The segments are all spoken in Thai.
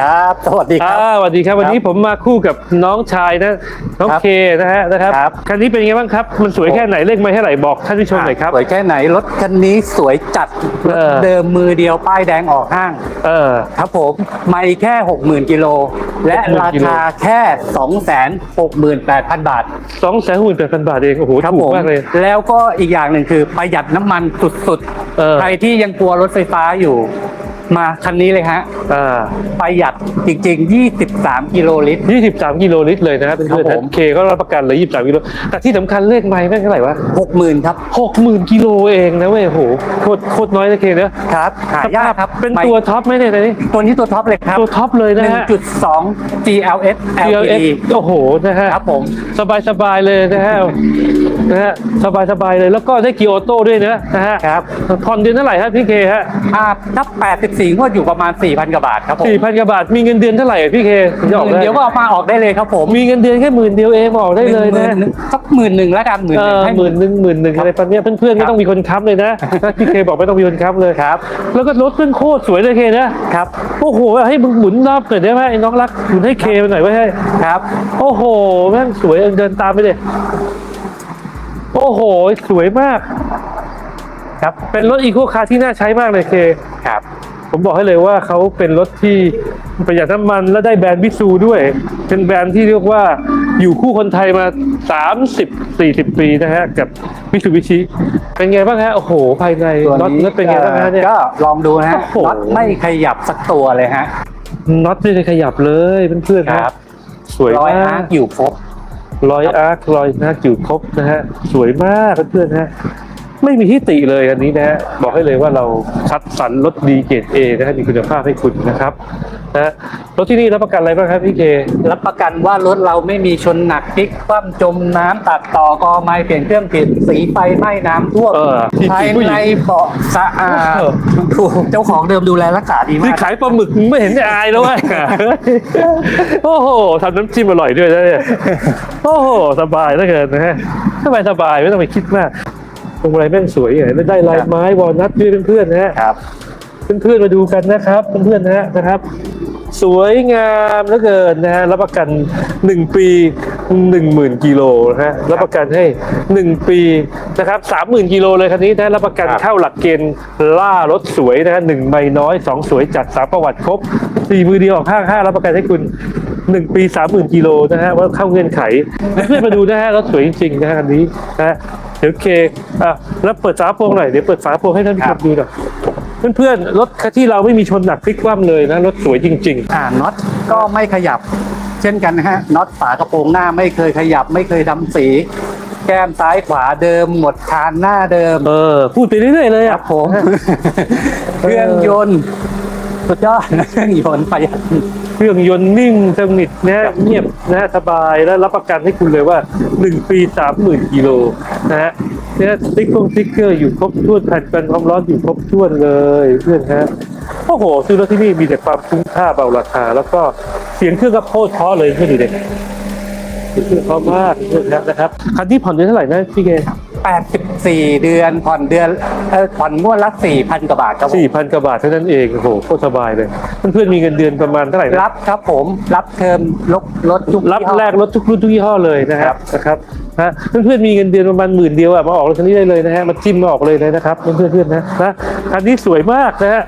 ครับ สวัสดีครับ อ่าสวัสดีครับ วันนี้ผมมาคู่กับน้องชายนะ น้องครับเคนะฮะนะครับ ครับ คันนี้เป็นยังไงบ้างครับ มันสวยแค่ไหน เลขไม่เท่าไหร่บอกท่านผู้ชมหน่อยครับ สวยแค่ไหน รถคันนี้สวยจัดรถเออ เดิมมือเดียวป้ายแดงออกห้าง เออ ครับผม ไม่แค่ 60,000 กิโล และ60,000 รากิโลคาแค่ 268,000 บาท สองแสนหมื่นแปดพันบาทเอง โอ้โห ครับถูผกม มากเลย แล้วก็อีกอย่างหนึ่งคือประหยัดน้ำมันสุดเออ ๆ ใครที่ยังกลัวรถไฟฟ้าอยู่ มาคันนี้เลยฮะอ่าประหยัดจริงๆ 23 กิโลลิตร 23 กิโลลิตรเลยนะครับเพื่อนครับๆผมนะเคก็รับประกันเลย 23 กิโลแต่ที่สำคัญเลขไม้แม่งเท่าไหร่วะ60,000ครับ60,000 กิโลเองนะเว้ยโอ้โหโคตรโคตรน้อยนะเคนะครับหายากครับเป็นไม่ตัวท็อปไหมเนี่ยตอนนี้ตัวนี้ตัวท็อปเลยครับ ตัวท็อปเลยนะฮะ 1.2 GLS GLX LPD โอ้โหนะฮะครับผม สบายสบายๆเลยนะฮะนะฮะสบายสบายๆเลยแล้วก็ได้เกียร์ออโต้ด้วยนะนะฮะครับผ่อนเดือนเท่าไหร่ครับพี่เคฮะ อ่าถ้า84งวดอยู่ประมาณ4,000กว่าบาทครับผมสี่พันกว่าบาทมีเงินเดือนเท่าไหร่อะพี่เคถึงจะออกหมื่นได้เดียวก็เอามาออกได้เลยครับผมมีเงินเดือนแค่หมื่นเดียวเองออกได้เลยนะหมื่สักหมื่นหนึ่งแล้วกันหมื่นเอหนึ่งอให้ หมื่นหนึ่งหมื่นหนึ่งครับอะไรประมาณเนี้ยเพื่อนๆครัไม่บต้องมีคนค้ำเลยนะพี่เคบอกไม่ต้องมีคนค้ำเลยครับ แล้วก็รถเพื่อนโคตรสวยเลยเคนะครับโอ้โหให้มึงหมุนรอบหน่อยได้ไหมไอ้น้องรักหมุนให้เคไปหน่อยไว้ให้ ครับ โอ้โห แม่งสวยเดินตามไปเลยโอ้โห สวยมาก ครับ เป็นรถอีโคคาร์ที่น่าใช้มากเลยเค ครับ ผมบอกให้เลยว่าเขาเป็นรถที่ประหยัดน้ำมันและได้แบรนด์มิตซูด้วย เป็นแบรนด์ที่เรียกว่าอยู่คู่คนไทยมา 30 40 ปีนะฮะ กับมิตซูบิชิเป็นไงบ้างฮะ โอ้โห ภายในตัวน็อตนี้น็อตเป็นไงบ้างฮะเนี่ย ก็ลองดูนะฮะโอ้โห น็อตไม่ขยับสักตัวเลยฮะน็อตไม่ได้ขยับเลยเพื่อนๆคฮะรับสวยรอยมาฮาก ร์กอยู่ครบ รอยอาร์ครอยหน้าอยู่ครบนะฮะ สวยมากเพื่อนๆฮะ ไม่มีที่ติเลยอันนี้นะฮะบอกให้เลยว่าเราคัดสรรรถดีเกรดเอนะฮะมีคุณภาพให้คุณนะครับนะฮะรถที่นี่รับประกันอะไรบ้างครับพี่เครับประกันว่ารถเราไม่มีชนหนักพลิกคว่ำจมน้ำตัดต่อกอไม้เปลี่ยนเครื่องผิดสีไฟไหม้น้ำท่วมเออที่ภายผู้หญิงในเบาะสะอาดเออ ถูกเจ้าของเดิมดูแลรักษาดีนี่มากขายปลาหมึกไม่เห็นจะอายแล้วเว้ยโอ้โหทำน้ำจิ้มอร่อยด้วยนะเนี่ย โอ้โห สบายเหลือเกินนะฮะสบายสบายไม่ต้องไปคิดมาก ตรงไรแม่งสวยอย่างได้ลายไม้วอลนัทด้วยเพื่อนๆนะฮะครับเพื่อนๆมาดูกันนะครับเพื่อนๆนะฮะนะครับ สวยงามเหลือเกินนะฮะรับประกัน 1 ปี 10,000กิโลนะฮะรับประกันให้ 1 ปีนะครับ30,000กิโลเลยคันนี้นะรับประกันครับเข้าหลักเกณฑ์ล่ารถสวยนะฮะหนึ่งใบน้อยสองสวยจัดสามประวัติครบสี่มือเดียวออกห้างห้ารับประกันให้คุณ1ปี30,000กิโลนะฮะว่าเข้าเงื่อนไขเพื่อนๆมาดูนะฮะรถสวยจริงๆนะฮะคันนี้นะฮะ เดี๋ยวเคอะแล้วเปิดฝาโปร่งหน่อยเดี๋ยวเปิดฝาโปร่งให้ท่านผู้ชมดูหน่อยเพื่อนๆรถที่เราไม่มีชนหนักพลิกคว่ำเลยนะรถสวยจริงอ่าน็อตก็ไม่ขยับ เช่นกันนะฮะน็อตฝากระโปรงหน้าไม่เคยขยับ ไม่เคยทำสี แก้มซ้ายขวาเดิม หมดคานหน้าเดิมๆเออ พูดไปเรื่อยๆเลยคอะรับผมเครื่องยนต์ สุดยอดนะเครื่องยนต์ประหยัดเครื่องยนต์นิ่งสนิทนะฮะเงียบนะฮะสบายและรับประกันให้คุณเลยว่า 1 ปี30,000กิโลนะฮะเนี่ยสติ๊กเกอร์สติ๊กเกอร์อยู่ครบถ้วนแผ่นกันความร้อนอยู่ครบถ้วนเลยเพื่อนฮะโอ้โหซื้อรถที่นี่มีแต่ความคุ้มค่าเบาราคา แล้วก็เสียงเครื่องก็โคตรเพราะเลยเพื่อนดูเด็กเครื่องเพราะมากเพื่อนนะครับคันที่ผ่อนเดือนเท่าไหร่นะพี่เก 84 เดือนผ่อนเดือนเอ่อผ่อนงวดละ4,000กว่าบาทครับผมสี่พันกว่าบาทเท่านั้นเองโอ้โหโคตรสบายเลย เพื่อนๆมีเงินเดือนประมาณเท่าไหร่นะรับครับผมรับเทอมลดลดทุกรับยี่ห้อ แรกรถทุกรุ่นทุกยี่ห้อเลยนะคครัรับบนะครับนะเพื่อนๆมีเงินเดือนประมาณหมื่นเดียวอะมาออกรถคันนี้ได้เลยนะฮะมาจิ้มมาออกเลยนะครับเพื่อนๆนะนะคันนี้สวยมากนะฮะ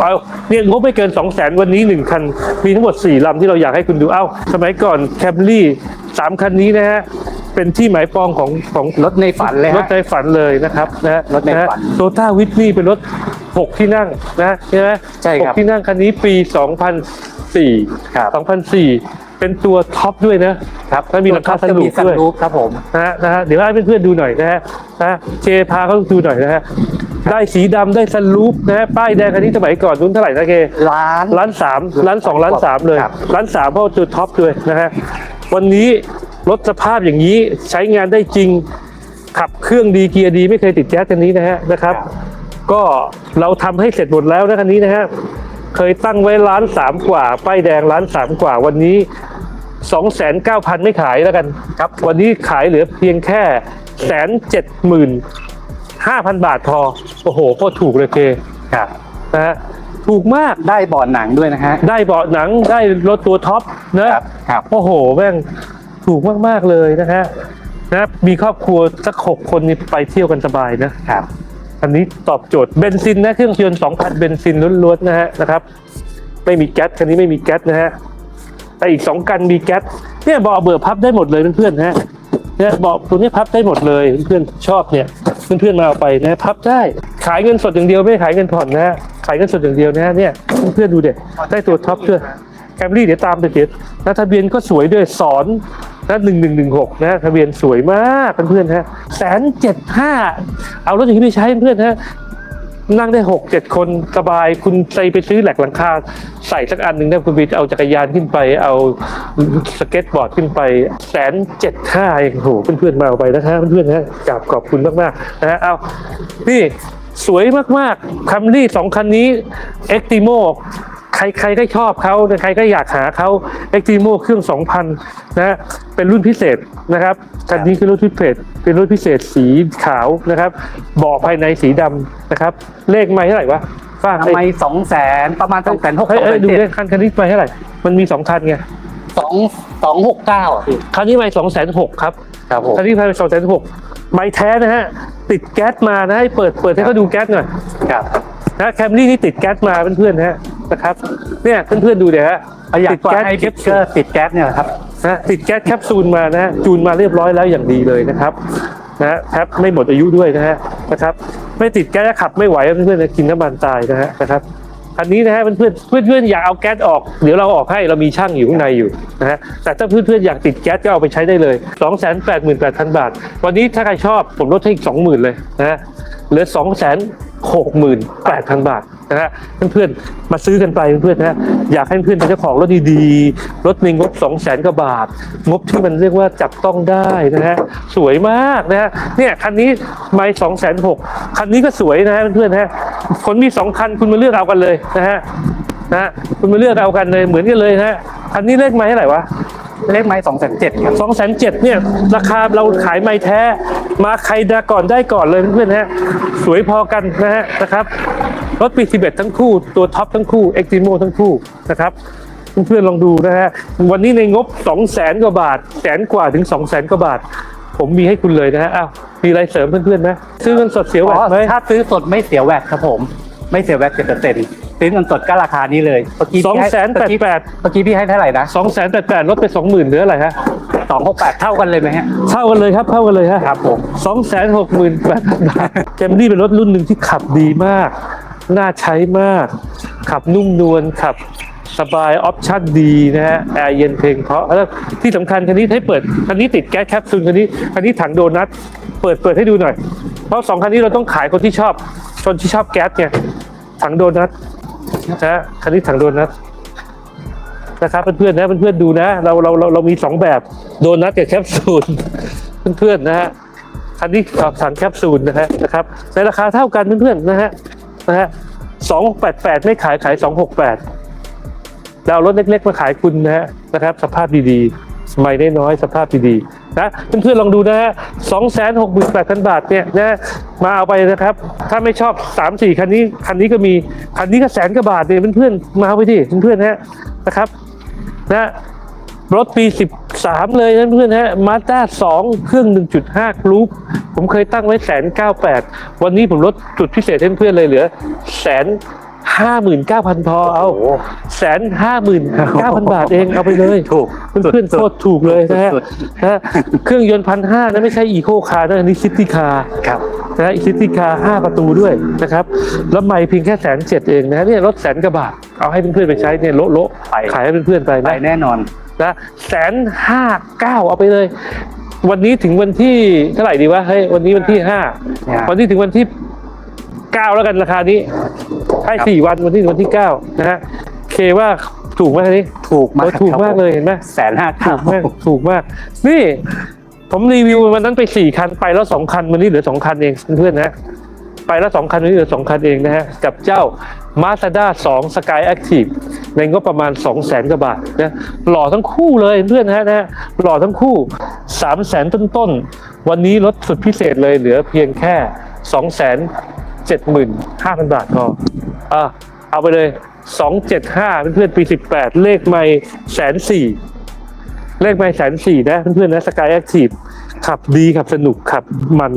เอาเนี่ยงบไม่เกิน 2 0 0แสนวันนี้ 1 คัน มีทั้งหมด 4ลำที่เราอยากให้คุณดูเอ้าสมัยก่อนแคมรี่สามคันนี้นะฮะ เป็นที่หมายปองของของรถในฝันเลยรถฮะในฝันเลยนะครับนะฮะรถในฝันโตต้าวิทนี่เป็นรถ 6 ที่นั่งนะใช่ไหมใช่ครับ หกที่นั่งคันนี้ปี 2004 ครับ2004 เป็นตัวท็อปด้วยนะครับแล้วมีราคาสจะนุมีกสันด้วย รูปครับผม นะฮะนะฮะเดี๋ยวให้เพื่อนๆดูหน่อยนะฮะนะเชพาเขาดูหน่อยนะฮะได้สีดำได้สลูปนะฮะป้ายแดงคันนี้สมัยก่อนนู้นเท่าไหร่นะเคร้าน ล้านสามล้านสองล้านสามเลยครับ ล้านสามเพราะว่าตัวท็อปเลยนะฮะวันนี้ รถสภาพอย่างนี้ใช้งานได้จริง ขับเครื่องดีเกียร์ดีไม่เคยติดแจ๊สคันนี้นะฮะนะครับ ก็เราทำให้เสร็จหมดแล้วนะคันนี้นะฮะเคยตั้งไว้ล้านสามกว่าป้ายแดงล้านสามกว่าวันนี้สองแสนเก้าพันไม่ขายแล้วกันครับ วันนี้ขายเหลือเพียงแค่แสนเจ็ดหมื่นห้าพันบาทพอ โอ้โหโคตรถูกเลยเคครับนะฮะถูกมากได้เบาะหนังด้วยนะฮะได้เบาะหนังได้รถตัวท็อปนะครับครับโอ้โหแม่ง ถูกมาก ๆ เลยนะฮะนะมีครอบครัวสักหกคนนี่ไปเที่ยวกันสบายนะครับ อันนี้ตอบโจทย์เบนซินนะเครื่องยนต์2,000 เบนซินล้วนๆนะฮะนะครับ ไม่มีแก๊สคันนี้ไม่มีแก๊สนะฮะแต่อีกสองคันมีแก๊สเนี่ยเบาะเบื่อพับได้หมดเลยเพื่อนๆนะฮะเนี่ยเบาะตัวนี้พับได้หมดเลยเพื่อนๆชอบเนี่ยเพื่อนๆมาเอาไปนะพับได้ขายเงินสดอย่างเดียวไม่ได้ขายเงินผ่อนนะฮะขายเงินสดอย่างเดียวนะฮะเนี่ยเพื่อนๆดูเด็ได้ตัวท็อปด้วยแคมรี่เดี๋ยวตามไปเดี๋ยวนะทะเบียนก็สวยด้วยสอน นะหนึ่งหนึ่งหนึ่งหกนะทะเบียนสวยมากเพื่อนๆฮะแสนเจ็ดห้าเอารถอย่างนี้ไปใช้เพื่อนๆฮะนั่งได้หกเจ็ดคนสบายคุณใจไปซื้อแหลกหลังคาใส่สักอันหนึ่งได้คุณไปเอาจักรยานขึ้นไป เอาสเก็ตบอร์ดขึ้นไปแสนเจ็ดห้าเองโหเพื่อนๆมาเอาไปนะฮะเพื่อนๆนะกราบขอบคุณมากๆนะฮะเอานี่สวยมากๆคัมรี่สองคันนี้เอ็กติโม ใครใครก็ชอบเขาใครก็อยากหาเขาเอ็กติโมเครื่อง2,000นะฮะเป็นรุ่นพิเศษนะครับคันนี้คือรุ่นพิเศษ เป็นรุ่นพิเศษสีขาวนะครับเบาะภายในสีดำนะครับ เลขไม่เท่าไหร่วะฟ้างทำไมสองแสนประมาณสองแสนหกเฮ้ยสองเอ้แสยนดูเจ็ดเลขคันคันนี้ไปเท่าไหร่ มันมีสองคันไงสองสองหกเก้าอะพี่คันนี้ไปสองแสนหกครับครับผมคันนี้ไปสองแสนหกไม่แท้นะฮะติดแก๊สมานะให้เปิดเปิดให้เขาดูแก๊สหน่อยครับ นะแคมรี่นี่ติดแก๊สมาเพื่อนๆนะฮะนะครับเนี่ยเพื่อนๆดูเดี๋ยวฮะประหยัดติดกว่าแก๊สไอ้แคบิ๊ปกซูเกอลร์ติดแก๊สเนี่ยแหละครับ นะติดแก๊สแคปซูลมานะฮะจูนมาเรียบร้อยแล้วอย่างดีเลยนะครับนะฮะแทบไม่หมดอายุด้วยนะฮะนะครับไม่ติดแก๊สขับไม่ไหวเพื่อนๆจะกินน้ำมันตายนะฮะนะครับอันนี้นะฮะเพื่อนๆเพื่อนๆอยากเอาแก๊สออกเดี๋ยวเราออกให้เรามีช่างอยู่ข้างในอยู่นะฮะแต่ถ้าเพื่อนๆอยากติดแก๊สก็เอาไปใช้ได้เลย 2 8 8 0 0 0 บาท วันนี้ถ้าใครชอบผมลดให้อีก 20,000 เลยนะฮะเหลือ2 6 8 0 0 0บาทนะฮะเพื่อนๆมาซื้อกันไปเพื่อนๆนะฮะอยากให้เพื่อนๆเป็นเจ้าของรถดีๆรถในงบ2 0 0 0 0 0กว่าบาท งบที่มันเรียกว่าจับต้องได้นะฮะสวยมากนะฮะเนี่ยคันนี้ไม่สองแสนหกคันนี้ก็สวยนะฮะเพื่อนๆนะฮะคนมีสองคันคุณมาเลือกเอากันเลยนะฮะนะฮะคุณมาเลือกเอากันเลยเหมือนกันเลยนะฮะคันนี้เลขไม้เท่าไหร่วะ เลขไม้สองแสนเจ็ดครับ สองแสนเจ็ดเนี่ยราคาเราขายไม่แท้ มาใครดาก่อนได้ก่อนเลยเพื่อนๆนะฮะสวยพอกันนะฮะนะครับรถปี11ทั้งคู่ตัวท็อปทั้งคู่เอ็กติโมทั้งคู่นะครับเพื่อนๆลองดูนะฮะวันนี้ในงบ2 0 0แสนกว่าบาทแสนกว่าถึง2 0 0แสนกว่าบาท ผมมีให้คุณเลยนะฮะอ้าวมีอะไรเสริมเพื่อนๆไหมซื้อเงินสดเสียแหวอ๋กอไหมถ้าซื้อสดไม่เสียแวดครับผม ไม่เสียแวดเจ็ดเปอร์เซ็นต์ ซื้อเงินสดก็ราคานี้เลยเมื่อกี้สองพี่ให้แสนแปดแปดเมื่อกี้พี่ให้เท่าไหร่นะสองแสนแปดแปดลดไปสองหมื่นเหลืออะไรฮะสองหกแปดเท่ากันเลยไหมฮะเท่ากันเลยครับเท่ากันเลยฮะครับผม สองแสนหกหมื่นแปดพันบาทแคมรี่เป็นรถรุ่นหนึ่งที่ขับดีมาก น่าใช้มาก ขับนุ่มนวลขับสบายออปชั่นดีนะฮะแอร์เย็นเพลงเพราะแล้วที่สำคัญคันนี้ให้เปิดคันนี้ติดแก๊สแคปซูลคันนี้คันนี้ถังโดนัทเปิดเปิดให้ดูหน่อย เพราะสองคันนี้เราต้องขายคนที่ชอบคนที่ชอบแก๊สไงถังโดนัท นะฮะคันนี้ถังโดนัทนะครับเพื่อนๆนะเพื่อนๆดูนะ เราเราเราเรามีสองแบบโดนัทกับแคปซูลเพื่อนๆนะฮะคันนี้สอบถังแคปซูลนะฮะนะครับในราคาเท่ากันเพื่อนๆนะฮะนะฮะสองแปดแปดไม่ขายขายสองหกแปดเราเอารถเล็กๆมาขายคุณนะฮะนะครับ สภาพดีๆ ไม่น้อยสภาพดีๆนะเพื่อนๆลองดูนะฮะสองแสนหกหมื่นแปดพันบาทเนี่ยนะมาเอาไปนะครับ ถ้าไม่ชอบสามสี่คันนี้คันนี้ก็มีคันนี้ก็แสนกว่าบาทเนี่ยเพื่อนๆมาเอาไปดิเพื่อนๆนะฮะนะครับนะรถปี 13 เลยนะเพื่อนฮะมาด้า2 เครื่อง 1.5 กรุ๊ปผมเคยตั้งไว้แสนเก้าแปดวันนี้ผมลดจุดพิเศษให้เพื่อนเลยเหลือแสน ห้าหมื่นเก้าพันพอเอาแสนห้าหมื่นเก้าพันบาทเองเอาไปเลยถูกเพื่อนๆโคตรถูกเลยนะฮะสุดนะฮะเครื่องยนต์พันห้านะไม่ใช่อีโคคาร์นะอันนี้ซิตี้คาร์ครับนะฮะซิตี้คาร์ห้าประตูด้วยนะครับแล้วไม่เพียงแค่แสนเจ็ดเองนะฮะเนี่ยรถแสนกว่าบาทเอาให้เพื่อนๆไปใช้เนี่ยโละโละไปขายให้เพื่อนๆไปไปนะแน่นอนนะแสนห้าเก้าเอาไปเลย วันนี้ถึงวันที่เท่าไหร่ดีวะเฮ้ยวันนี้วันที่ห้าเนี่ยวันนี้ถึงวันที่เก้าแล้วกันราคานี้ ให้ครับสี่วันวันที่ถึงวันที่เก้านะฮะเคว่าถูกไหมอันนี้ถูกมากโอ้ถูกครับมากเลยเห็นไหมแสนห้าถูกมากถูกมาก นี่ ผมรีวิววันนั้นไปสี่คันไปแล้วสองคันวันนี้เหลือสองคันเองเพื่อนๆนะไปแล้วสองคันวันนี้เหลือสองคันเองนะฮะกับเจ้า Mazda 2 Sky Active ในงบประมาณ 2 0 0แสนกว่าบาทนะหล่อทั้งคู่เลยเพื่อนนะฮะนะฮะหล่อทั้งคู่ 3 0 0แสนต้นๆ วันนี้ลดสุดพิเศษเลยเหลือเพียงแค่2 7 5 0 0 0 บาทพออะเอาไปเลย 275 เพื่อนๆปี 18 เลขไม่แสนสี่เลขไม่แสนสี่นะเพื่อนๆนะสกายแอคทีฟขับดีขับสนุกขับมัน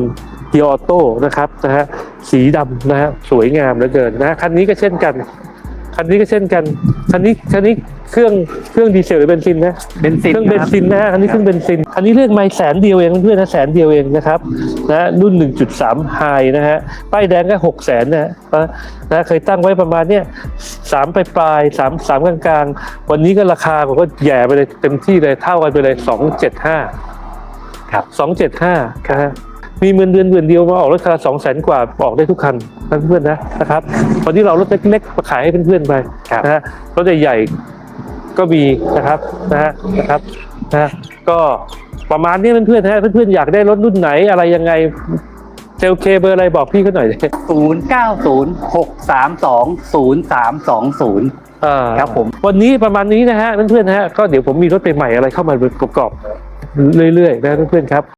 เกียร์ออโต้นะครับนะฮะสีดำนะฮะสวยงามเหลือเกินนะคันนี้ก็เช่นกัน คันนี้ก็เช่นกัน คันนี้คันนี้ เครื่องเครื่องดีเซลหรือเบนซินนะเบนซินเครื่องเบนซินนะฮะคันนี้เครื่องเบนซินคันนี้เลือกไม่แสนเดียวเองเพื่อนๆนะแสนเดียวเองนะครับนะรุ่น 1.3 ไฮนะฮะป้ายแดงก็6แสนนะฮะนะเคยตั้งไว้ประมาณเนี้ยสามปลายปลายๆสามสามกลางกลางๆวันนี้ก็ราคาผมก็แย่ไปเลยเต็มที่เลยเท่ากันไปเลย275ครับ275นะฮะมีเงินเดือนเดือนเดียวมาออกรถคันละสองแสนกว่าออกได้ทุกคันนะเพื่อนๆนะนะครับวันนี้เรารถเล็กๆมาขายให้เพื่อนๆไปครับนะฮะรถใหญ่ๆ ก็มีนะครับนะฮะนะครับนะฮะก็ประมาณนี้เพื่อนๆนะฮะเพื่อนๆอยากได้รถรุ่นไหนอะไรยังไงเซลเคเบอร์อะไรบอกพี่เขาหน่อยดิศูนย์เก้าศูนย์หกสามสองศูนย์สามสองศูนย์อ่าครับผม วันนี้ประมาณนี้นะฮะเพื่อนๆนะฮะก็เดี๋ยวผมมีรถใหม่ๆอะไรเข้ามาประกอบเรื่อยๆนะเพื่อนๆครับ